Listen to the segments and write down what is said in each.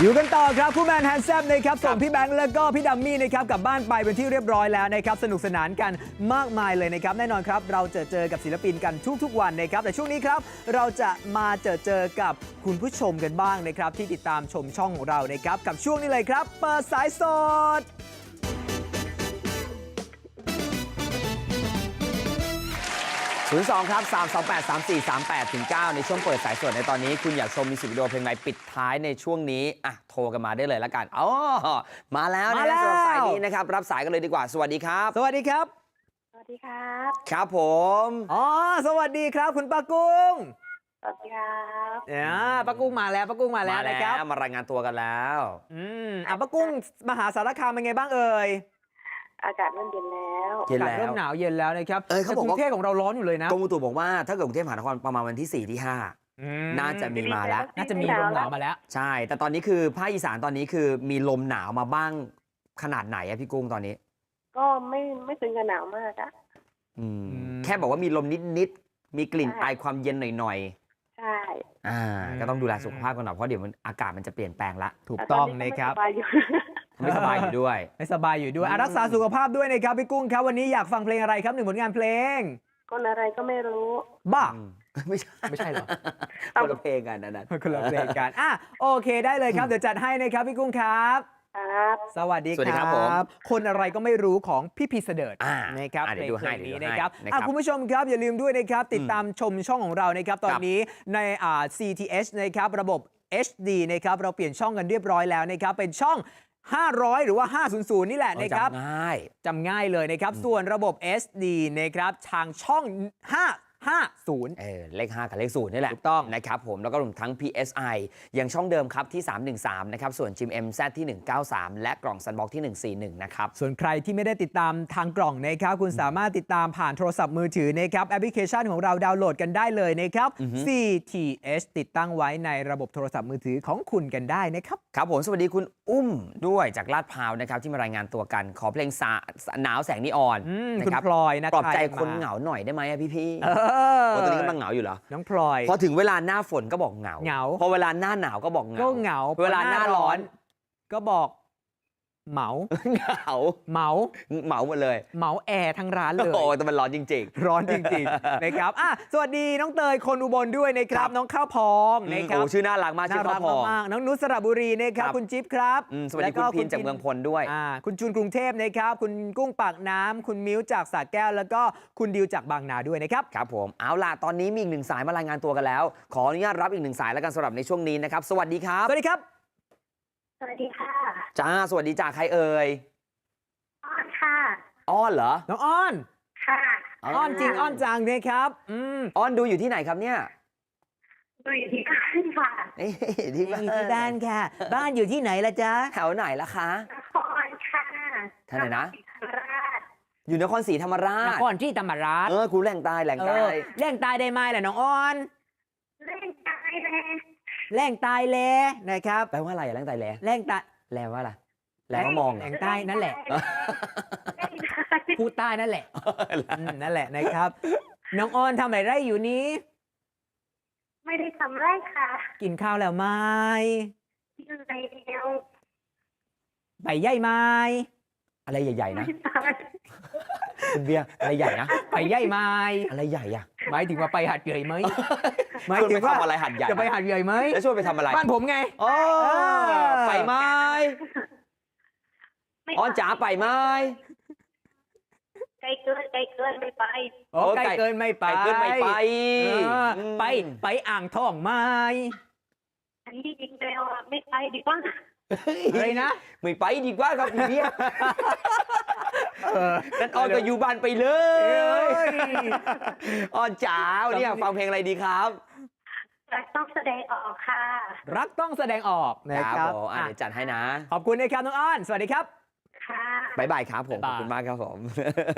อยู่กันต่อครับผู้แมนแฮนด์แซมนะครับส่งพี่แบงค์แล้วก็พี่ดัมมี่นะครับกลับบ้านไปเป็นที่เรียบร้อยแล้วนะครับสนุกสนานกันมากมายเลยนะครับแน่นอนครับ เราเจอเจอกับศิลปินกันทุกๆวันนะครับแต่ช่วงนี้ครับเราจะมาเจอเจอกับคุณผู้ชมกันบ้างนะครับที่ติดตามชมช่องของเรานะครับกับช่วงนี้เลยครับ เปิดสายสด 02 ครับ 328 3438ถึง9ในช่วงเปิดสายสดในตอนนี้ คุณอยากชมมิวสิกวิดีโอเพลงไหนปิดท้ายในช่วงนี้ อะ โทรกันมาได้เลยละกันอ๋อมาแล้วนะมาแล้วสำหรับสายนี้นะครับ รับสายกันเลยดีกว่า สวัสดีครับ สวัสดีครับ สวัสดีครับ ครับผม อ๋อ สวัสดีครับ คุณปากุ้งสวัสดีครับอ่าปากุ้งมาแล้วปากุ้งมาแล้วนะครับ มารายงานตัวกันแล้ว อืมอะปากุ้งมหาสารคามเป็นไงบ้างเอ่ย อากาศเริ่มเย็นแล้วเย็นอากาศแล้วเริ่มหนาวเย็นแล้วนะครับเอ้ยเขาบอกแต่กรุว่า งเทพของเราร้อนอยู่เลยนะกรมอุตุบอกว่าถ้าเกิดกรุงเทพมหานครประมาณวันที่4ที่อื5น่าจะมีมาแล้ว น่าจะมีลมหนาวมาแล้ว ใช่ แต่ตอนนี้คือภาคอีสานตอนนี้คือมีลมหนาวมาบ้างขนาดไหนอะพี่กุ้งตอนนี้ ก็ไม่ไม่ถึงกับหนาวมากอะ อืมอืม แค่บอกว่ามีลมนิดๆมีกลิ่นใช่ไอความเย็นหน่อยๆใช่อ่าอืมก็ต้องดูแลสุขภาพกันหน่อยเพราะเดี๋ยวมันอากาศมันจะเปลี่ยนแปลงละถูกต้องแต่นะครับตอนนี้ก็ไม่สบายอยู่ ไม่สบายอยู่ด้วย ไม่สบายอยู่ด้วยอะอืมรักษาสุขภาพด้วยนะครับพี่กุ้งครับวันนี้อยากฟังเพลงอะไรครับหนึ่งผลงานเพลง คนอะไรก็ไม่รู้ บ้าอืมไม่ใช่ไม่ใช่เหรอคนละเพลงกันอันนั้นคนละเพลงกันอะโอเคได้เลยครับเดี๋ยวจัดให้นะครับพี่กุ้งครับ ครับ สวัสดีสวัสดีครับผม คนอะไรก็ไม่รู้ของพี่พีเสดิร์ดอ่านะครับอะเดี๋ยวดูให้พลงนี้เดี๋ยวดูให้นะครับนะครับ อะคุณผู้ชมครับอย่าลืมด้วยนะครับ ติดตามชมช่องของเรานะครับตอนครับนี้ในอ่า CTH นะครับระบบ HD นะครับเราเปลี่ยนช่องกันเรียบร้อยแล้วนะครับเป็นช่อง 500 หรือว่า 500 นี่แหละเออนะครับจำง่ายจำง่ายเลยนะครับ ส่วนระบบ SD นะครับทางช่อง 550 เออเลข 5 กับเลข 0 นี่แหละถูกต้องนะครับผมแล้วก็รวมทั้ง PSI อย่างช่องเดิมครับที่ 313 นะครับ ส่วน Jim MZ ที่ 193 และกล่อง Sunbox ที่ 141 นะครับ ส่วนใครที่ไม่ได้ติดตามทางกล่องนะครับ คุณสามารถติดตามผ่านโทรศัพท์มือถือนะครับแอปพลิเคชันของเราดาวน์โหลดกันได้เลยนะครับอือฮึ CTH ติดตั้งไว้ในระบบโทรศัพท์มือถือของคุณกันได้นะครับ ครับผมสวัสดีคุณอุ้มด้วยจากลาดพร้าวนะครับที่มารายงานตัวกันขอเพลงสาหนาวแสงนีออนอืมนะคุณครับพลอยนะปลอบใจใรคนมาเหงาหน่อยได้ไหมอะพี่พี่ๆ เออโอ้ตอนนี้กำลังเหงาอยู่เหรอ น้องพลอย พอถึงเวลาหน้าฝนก็บอกเหงา เหงา พอเวลาหน้าหนาวก็บอกเหงาก็เหงาเวลาหน้าร้อน ก็บอก เหมาเหงาเหมาเหมาหมดเลย เหมาแอร์ทั้งร้านเลยโอ้แต่มันร้อนจริงร้อนจริงๆนะครับอะสวัสดีน้องเตยคนอุบลด้วยนะครัครับบน้องข้าวพองๆนะอืมครับโอ้ชื่อน่ารักมากชื่น่าอรัข้ากวพองมากๆน้องนุชสระบุรีนะครับครับคุณจิ๊บครับอืมสวัสดีแล้คุณพินจากเมืองพลด้วยอ่าคุณจูนกรุงเทพนะครับคุณกุ้งปากน้ำคุณมิ้วจากสระแก้ว แล้วก็คุณดิวจากบางนาด้วยนะครับครับผมเอาล่ะตอนนี้มีอีกหนึ่งสายมารายงานตัวกันแล้ว ขออนุญาตรับอีกหนึ่งสายแล้วกันสำหรับในช่วงนี้นะครับสวัสดีครับสวัสดีครับ สวัสดีค่ะจ้าสวัสดีจากใครเอ่ยอ้อนค่ะอ้อนเหรอน้องอ้อนค่ะอ้อนจริงอ้อนจังนะครับอืมอ้อนดูอยู่ที่ไหนครับเนี่ยดูอยู่ที่บ้านค่ะนี่ที่บ้านอยู่ที่บ้านค่ะ บ้านอยู่ที่ไหนละจ๊ะแถวไหนล่ะคะนครค่ะท่านไหนนะศรีธรรมราชอยู่นครศรีธรรมรานชครที่ธรรมราชเออคุณแหล่งใต้แหล่งเอใต้อแร่งตายได้ไหมล่ะน้องอ้อน เล่นตายเลย แร่งตายแลนะครับแปลว่าอะไรอะแหล่งใต้แหล่แร่งตายแหล่ว่าอะไรแหล่ว่ามองเหรแหอล่งใต้นั่นแหละเล่นตายพูดใต้นั่นแหละอืมนั่นแหละนะครับ น้องอ้อนทำอะไรได้อยู่นี้ ไม่ได้ทำไรค่ะกินข้าวแล้วไหมอยู่ในเดียวใบใหญ่ไหมอะไรใหญ่ๆไม่นะตายคุณเบียร์อะไรใหญ่นะไปใหญ่ไหมอะไรใหญ่อะ หมายถึงว่าไปหัดใหญ่ไหมหมายชวนถึไปงว่าทำอะไรหัดใหญ่ จะไปหัดใหญ่ไหมแล้วชวนไปทำอะไรบ้านผมไง อ๋อเออไปไหมไม่อ้อนจ๋าไปไหมไกลเกินไกลเกินไม่ไป โอ้โอ้ไกลไกลเกินไม่ไปไปขึ้นไม่ไปเอออืมไปไปอ่างทองไหมอันนี้จริงแล้วอะไม่ไปดีกว่าอะไรนะ ไม่ไปดีกว่าครับคุณเบียร์เออ นั่นอ้อนก็อยู่บ้านไปเลเอ้ยยอ้อนจ๋าวันนี้อยากฟังเพลงอะไรดีครับแต่ต้องแสดงออกค่ะ รักต้องแสดงออกนะครับผมอะอะ เดี๋ยวจัดให้นะขอบคุณนะครับน้องอ้อนสวัสดีครับ ค่ะ บายบายครับผมขบ๊าอยบายบคุณมากครับผม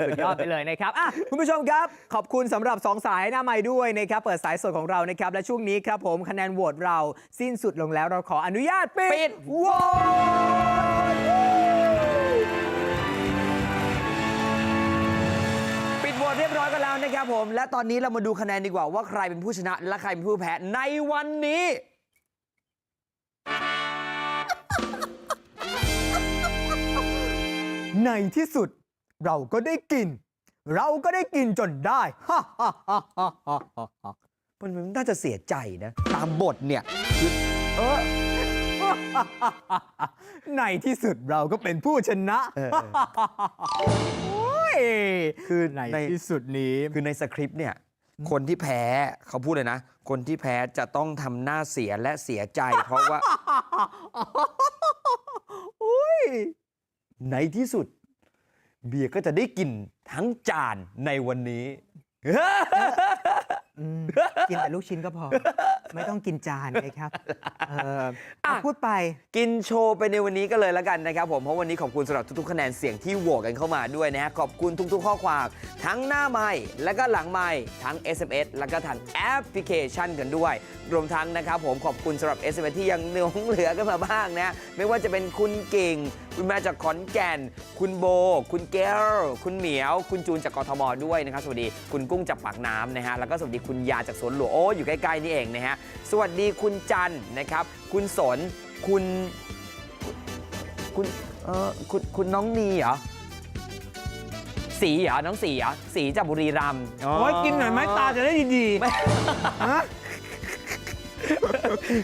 สุดยอดไปเลยนะครับอะคุณผู้ชมครับ ขอบคุณสำหรับ 2 สายหน้าไม้ด้วยนะครับ เปิดสายสดของเรานะครับ และช่วงนี้ครับผมคะแนนโหวตเราสิ้นสุดลงแล้วเราขออนุญาตปิปิดดโหวต นะครับผม และตอนนี้เรามาดูคะแนนดีกว่าว่าใครเป็นผู้ชนะ และใครเป็นผู้แพ้ในวันนี้ ในที่สุดเราก็ได้กิน เราก็ได้กินจนได้ฮ่าฮ่าฮ่าฮ่าฮ่าฮ่ามันมันน่าจะเสียใจนะ ตามบทเนี่ยคือเออ ในที่สุดเราก็เป็นผู้ชนะ เออ ยคือในใน ที่สุดนี้ คือในสคริปต์เนี่ย คนที่แพ้เขาพูดเลยนะ คนที่แพ้จะต้องทำหน้าเสียและเสียใจ เพราะว่า อุ้ย ในที่สุด เบียร์ก็จะได้กินทั้งจานในวันนี้ อืมกินแต่ลูกชิ้นก็พอ ไม่ต้องกินจานนะครับเอออะ พูดไป กินโชว์ไปในวันนี้ก็เลยแล้วกันนะครับผม เพราะวันนี้ขอบคุณสำหรับทุกๆคะแนนเสียงที่โหวตกันเข้ามาด้วยนะฮะขอบคุณทุกๆ ข้อความ ทั้งหน้าไม้และก็หลังไม้ทั้ง SMS แล้วก็ทางแอปพลิเคชันกันด้วย รวมทั้งนะครับผมขอบคุณสำหรับ SMS ที่ยังเหลือเหลือกันมาบ้างนะ ไม่ว่าจะเป็นคุณเก่ง คุณมาจากขอนแก่น คุณโบ คุณเกลคุณเหมียว คุณจูนจากกทมด้วยนะครับ สวัสดีคุณกุ้งจากปากน้ำนะฮะ แล้วก็สวัสดีคุณยาจากสวนหลวงโอ้อยู่ใกล้ๆนี่เองนะฮะ สวัสดีคุณจันทร์นะครับ คุณสน คุณ คุณ เออคุณ คุณน้องนีเหรอ สีเหรอ น้องสีเหรอ สีจากบุรีรัมย์โอ้ยกินหน่อยไหมตาจะได้ดีไม่ๆฮะ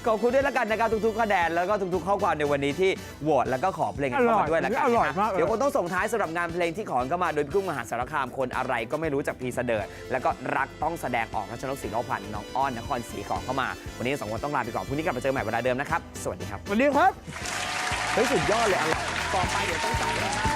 ขอบคุณด้วยแล้วกันนะครับทุกๆคะแนนแล้วก็ทุกๆ ข้อความในวันนี้ที่โหวตแล้วก็ขอเพลงกันเข้ามาด้วยแล้วกันอร่อยนะมากเลย เดี๋ยวคงต้องส่งท้ายสำหรับงานเพลงที่ขอเข้ามาโดยพี่กุ้งมหาสารคามคนอะไรก็ไม่รู้จากพีเสดิร์ดแล้วก็รักต้องแสดงออกรัชนกศรีโลพันธ์น้องอ้อนนครศรีขอเข้ามา วันนี้สองคนต้องลาไปก่อนพรุ่งนี้กลับมาเจอใหม่เวลาเดิมนะครับสวัสดีครับ สวัสดีครับ เฮ้ยสุดยอดเลยอร่อยต่อไปเดี๋ยวต้องจัด